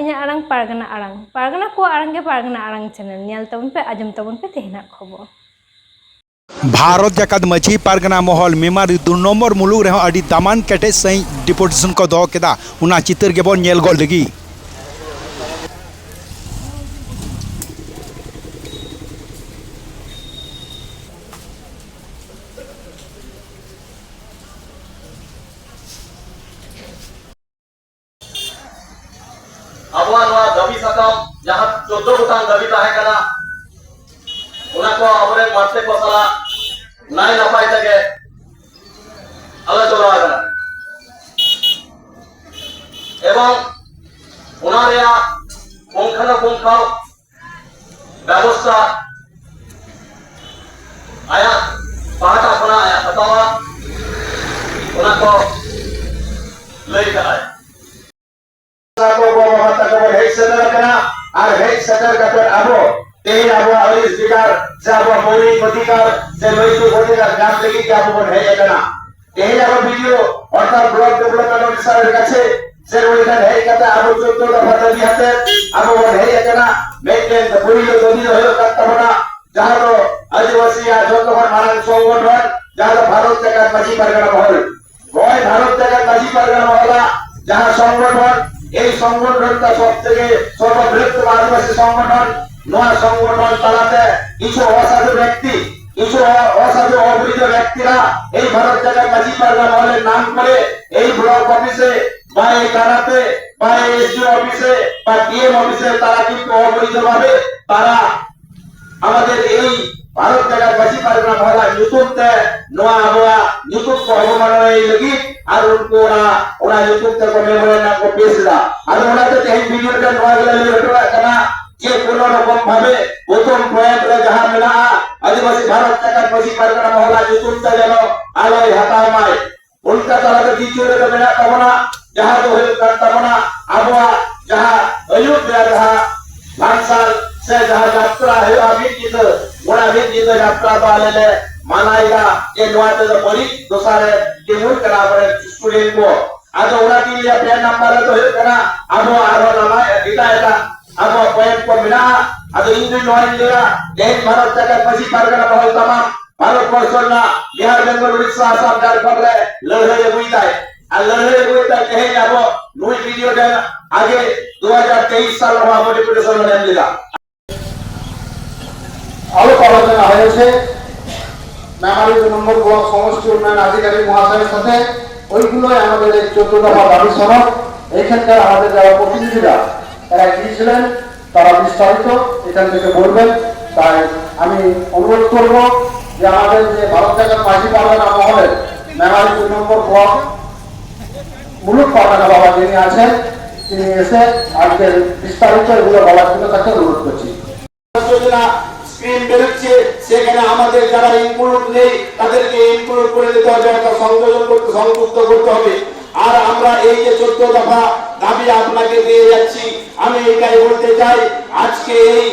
ᱤᱧᱟᱹᱜ ᱟᱲᱟᱝ ᱯᱟᱨᱜᱟᱱᱟ ᱟᱲᱟᱝ ᱯᱟᱨᱜᱟᱱᱟ ᱠᱚ ᱟᱲᱟᱝ ᱜᱮ ᱯᱟᱨᱜᱟᱱᱟ ᱟᱲᱟᱝ ᱪᱮᱱᱮᱞ ᱧᱮᱞ ᱛᱟᱵᱚᱱ ᱯᱮ ᱟᱸᱡᱚᱢ ᱛᱟᱵᱚᱱ ᱯᱮ ᱛᱮᱦᱮᱱᱟᱜ ᱠᱷᱚᱵᱚᱨ ᱵᱷᱟᱨᱚᱛ ᱡᱟᱠᱟᱛ ᱢᱟᱹᱡᱷᱤ ᱯᱟᱨᱜᱟᱱᱟ ᱢᱚᱦᱚᱞ ᱢᱮᱢᱟᱨᱤ ᱫᱩ ᱱᱚᱢᱵᱚᱨ ᱢᱩᱞᱩᱜ ᱨᱮᱦᱚᱸ ᱟᱹᱰᱤ ᱫᱟᱢᱟᱱ ᱠᱮᱴᱮᱡ ᱥᱟᱺᱦᱤᱡ ᱰᱤᱯᱩᱴᱮᱥᱚᱱ ᱠᱚ ᱫᱚᱦᱚ ᱠᱮᱫᱟ ᱚᱱᱟ ᱪᱤᱛᱟᱹᱨ ᱜᱮᱵᱚᱱ ᱧᱮᱞ ᱜᱚᱫ ᱞᱟᱹᱜᱤᱫ ᱟᱵᱚᱣᱟᱜ ᱱᱚᱣᱟ ᱫᱟᱹᱵᱤ ᱥᱟᱠᱟᱢ ᱡᱟᱦᱟᱸ ᱪᱳᱫᱫᱚ ᱜᱚᱴᱟᱝ ᱫᱟᱹᱵᱤ ᱛᱟᱦᱮᱸ ᱠᱟᱱᱟ ᱚᱱᱟ ᱠᱚ ᱟᱵᱚᱨᱮᱱ ᱢᱟᱥᱴᱮ ᱠᱚ ᱥᱟᱞᱟᱜ ᱱᱟᱭ ᱱᱟᱯᱟᱭ ᱛᱮᱜᱮ আলোচনা করা এবং ওনারা পুঙ্খানুপুঙ্খ ব্যবস্থা আয়া পাহাটা খোনা আয়া হাতাওয়া ওনা লাই কাজ hei seter kata abo tehin abo alis dikar jabo mori প্রতিকার, যে নৈতিক অধিকার নাম থেকে কি abo হei kana tehin abo ভিডিও অর্থাৎ ব্লক ডেভেলপমেন্ট অফিসারের কাছে, যে ওইখানে হেই কথা abo চোদ্দ দফা দাবি হাতে abo হei kana মেইনটেন পরিলো যদি হলো কাটতাবনা যাহার আদিবাসী আর যতক্ষণ মারান সংগঠন যাহার ভারত জায়গার মাঝি পারগানা মহল। ভয় ভারত জায়গার মাঝি পারগানা মহলা, যাহা সংগঠন এই সংগঠনটা সব থেকে সর্ববৃহত্তম আদিবাসী সংগঠন। নয়া সংগঠন চালাতে কিছু অসাধু ব্যক্তি, কিছু অসাধু অবৈধ ব্যক্তিরা এই ভারত জায়গার মাঝি পারগা মহলের নাম করে এই ব্লক অফিসে বা এই থানাতে বা এই এসডি অফিসে বা ডিএম অফিসে তারা কিন্তু অবৈধভাবে তারা আমাদের এই ভারত জায়গার বাসী পারগনা মহলা aboa nyutum ko hobo mano ei lagi আর ওরা ওরা pesda আর ওরা তো এই ভিডিওটা নোয়া গেলে হটো কানা যে কোন রকম ভাবে প্রথম প্রয়াত রে যাহা মেলা আদিবাসী ভারত জায়গার বাসী পারগনা মহলা nyutum te যেন আলোয় হাতামায় উল্টা তালাতে দ্বিতীয় রে মেলা কামনা যাহা তো হইল কামনা আবহাওয়া যাহা অযোধ্যা যাহা ভাষার সে যাহা যাত্রা হেবা মিট জিত ওরা জিত যাত্রা তো আলেলে মানাইগা যে নোয়াতে তো বলি দোসারে টিমুল করা পরে স্টুডেন্ট কো আজ ওরা কি লিয়া পেন নাম্বার তো হে করা আবো আরো নামা দিতা এটা আবো পয়েন্ট কো মিনা আজ ইন্দ্র নয় লিয়া দেশ ভারত থেকে পছি পারগনা মহল तमाम ভারতবর্ষ না বিহার বেঙ্গল উড়িষ্যা আসাম ঝাড়খণ্ড রে লড়াই এগুইতাই আর লড়াই এগুইতাই কহে যাব নুই ভিডিও দেন আগে 2023 সাল হওয়া মোটিভেশন নেন দিলা আলোক আলোচনা হয়েছে মেমারি নম্বর ব্লক সমষ্টি উন্নয়ন আধিকারিক মহাশয়ের সাথে, ওইগুলোই আমাদের এই চোদ্দ দফা দাবি সনদ এখানকার আমাদের যারা প্রতিনিধিরা, তারা গিয়েছিলেন, তারা বিস্তারিত এখান থেকে বলবেন। তাই আমি অনুরোধ করব যে আমাদের যে ভারত জায়গার মাঝি পারগানা মহলের মেমারি দু নম্বর ব্লক মুলুক পারগানা বাবা যিনি আছেন, তিনি এসে আজকের বিস্তারিত এগুলো বলার জন্য তাকে অনুরোধ করছি। স্ক্রিন বেরোচ্ছে, সেখানে আমাদের যারা ইনক্লুড নেই, তাদেরকে ইনক্লুড করে দিতে হবে, একটা সংযোজন করতে, সংযুক্ত করতে হবে। আর আমরা এই যে চোদ্দ দফা দাবি আপনাকে দিয়ে যাচ্ছি, আমি এটাই বলতে চাই, আজকে এই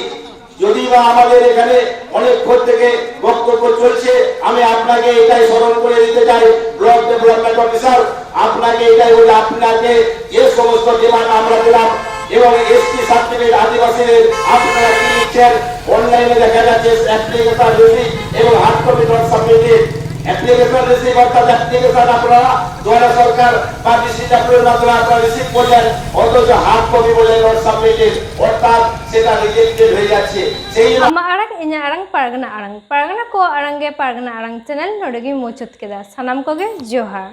যদি বা আমাদের এখানে অনেকক্ষণ থেকে বক্তব্য চলছে, আমি আপনাকে এটাই স্মরণ করে দিতে চাই, ব্লক ডেভেলপমেন্ট অফিসার, আপনাকে এটাই বলে, আপনাকে যে সমস্ত ডিমান্ড আমরা দিলাম এবং এসটি সার্টিফিকেট আদিবাসীদের আপনারা কি নিচ্ছেন? অনলাইনে দেখা যাচ্ছে অ্যাপ্লিকেশন রিসিভ এবং hard copy not submitted application receive অর্থাৎ অ্যাপ্লিকেশন আপনারা দ্বারা সরকার বা ডিসিডাব্লিউর মাধ্যমে আপনারা রিসিভ করলেন অথচ হার্ড কপি বলে নট সাবমিটেড অর্থাৎ সেটা রিজেক্টেড হয়ে যাচ্ছে সেই জন্য ᱟᱢᱟᱜ ᱟᱲᱟᱝ ᱤᱧᱟᱹᱜ ᱟᱲᱟᱝ ᱯᱟᱨᱜᱟᱱᱟ ᱟᱲᱟᱝ ᱯᱟᱨᱜᱟᱱᱟ ᱠᱚ ᱟᱲᱟᱝ ᱜᱮ ᱯᱟᱨᱜᱟᱱᱟ ᱟᱲᱟᱝ ᱪᱮᱱᱮᱞ ᱱᱚᱰᱮ ᱜᱮ ᱢᱩᱪᱟᱹᱫ ᱠᱮᱫᱟ ᱥᱟᱱᱟᱢ ᱠᱚᱜᱮ ᱡᱚᱦᱟᱨ